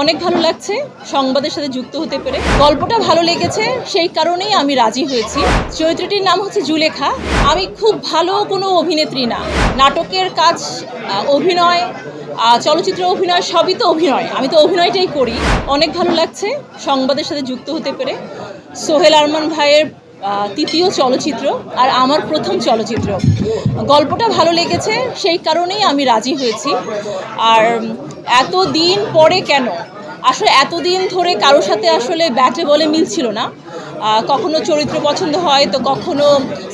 অনেক ভালো লাগছে, সংবাদের সাথে যুক্ত হতে পেরে। গল্পটা ভালো লেগেছে, সেই কারণেই আমি রাজি হয়েছি। চরিত্রটির নাম হচ্ছে জুলেখা। আমি খুব ভালো কোনো অভিনেত্রী না। নাটকের কাজ অভিনয় চলচ্চিত্র অভিনয় সবই তো অভিনয়। আমি তো অভিনয়টাই করি। অনেক ভালো লাগছে, সংবাদের সাথে যুক্ত হতে পেরে। সোহেল আরমান ভাইয়ের তৃতীয় চলচ্চিত্র আর আমার প্রথম চলচ্চিত্র। গল্পটা ভালো লেগেছে, সেই কারণেই আমি রাজি হয়েছি। আর এত দিন পরে কেন? আসলে এতদিন ধরে কারোর সাথে আসলে ব্যাটে বলে মিলছিল না। কখনো চরিত্র পছন্দ হয়, তো কখনো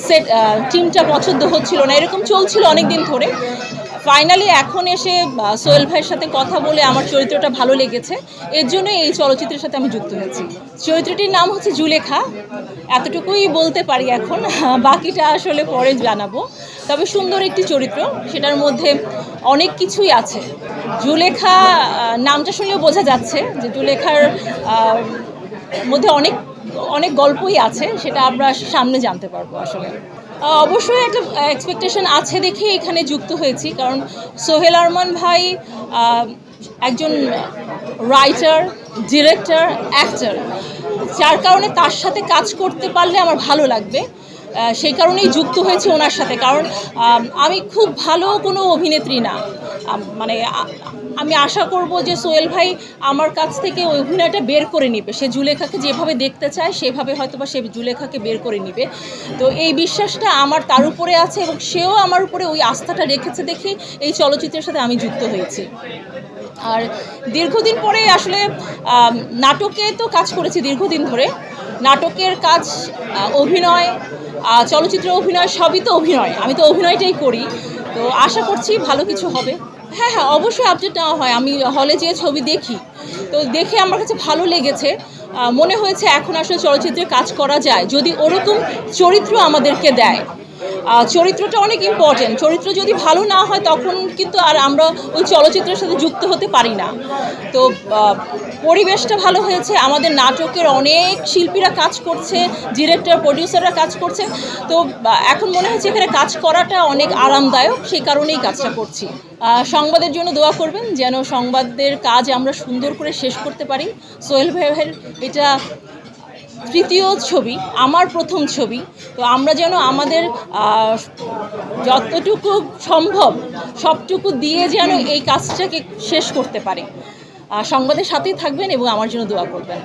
সেট টিমটা পছন্দ হচ্ছিল না, এরকম চলছিল অনেক দিন ধরে। ফাইনালি এখন এসে সোহেল ভাইয়ের সাথে কথা বলে আমার চরিত্রটা ভালো লেগেছে। এর জন্য এই চলচ্চিত্রের সাথে আমি যুক্ত হয়েছি। চরিত্রটির নাম হচ্ছে জুলেখা। এতটুকুই বলতে পারি এখন, বাকিটা আসলে পরে জানাব। তবে সুন্দর একটি চরিত্র, সেটার মধ্যে অনেক কিছুই আছে। জুলেখা নামটা শুনেও বোঝা যাচ্ছে যে জুলেখার মধ্যে অনেক অনেক গল্পই আছে, সেটা আমরা সামনে জানতে পারব আসলে। অবশ্যই একটা এক্সপেকটেশন আছে দেখে এখানে যুক্ত হয়েছি। কারণ সোহেল আরমান ভাই একজন রাইটার ডিরেক্টর অ্যাক্টর যার কারণে তার সাথে কাজ করতে পারলে আমার ভালো লাগবে। সেই কারণেই যুক্ত হয়েছে ওনার সাথে। কারণ আমি খুব ভালো কোনো অভিনেত্রী না। মানে আমি আশা করব যে সোহেল ভাই আমার কাছ থেকে ওই অভিনয়টা বের করে নেবে। সে জুলেখাকে যেভাবে দেখতে চায়, সেভাবে হয়তো বা সে জুলেখাকে বের করে নেবে। তো এই বিশ্বাসটা আমার তার উপরে আছে এবং সেও আমার উপরে ওই আস্থাটা রেখেছে দেখি এই চলচ্চিত্রের সাথে আমি যুক্ত হয়েছি। আর দীর্ঘদিন পরে আসলে নাটকে তো কাজ করেছি দীর্ঘদিন ধরে। নাটকের কাজ অভিনয় চলচ্চিত্র অভিনয়, সবই তো অভিনয়। আমি তো অভিনয়টাই করি। তো আশা করছি ভালো কিছু হবে। হ্যাঁ হ্যাঁ অবশ্যই আপডেট নেওয়া হয়। আমি হলে যেয়ে ছবি দেখি। তো দেখে আমার কাছে ভালো লেগেছে। মনে হয়েছে এখন আসলে চলচ্চিত্রে কাজ করা যায়। যদি ওরকম চরিত্র আমাদেরকে দেয়। চরিত্রটা অনেক ইম্পর্টেন্ট চরিত্র যদি ভালো না হয়, তখন কিন্তু আর আমরা ওই চলচ্চিত্রের সাথে যুক্ত হতে পারি না। তো পরিবেশটা ভালো হয়েছে, আমাদের নাটকের অনেক শিল্পীরা কাজ করছে ডিরেক্টর প্রডিউসাররা কাজ করছে। তো এখন মনে হচ্ছে এখানে কাজ করাটা অনেক আরামদায়ক, সেই কারণেই কাজটা করছি। সংবাদের জন্য দোয়া করবেন, যেন সংবাদের কাজ আমরা সুন্দর করে শেষ করতে পারি। সোহেল ভাইয়ের এটা তৃতীয় ছবি, আমার প্রথম ছবি। তো আমরা যেন আমাদের যতটুকু সম্ভব, সবটুকু দিয়ে যেন এই কাজটাকে শেষ করতে পারে। সংবাদের সাথেই থাকবেন এবং আমার জন্য দোয়া করবেন।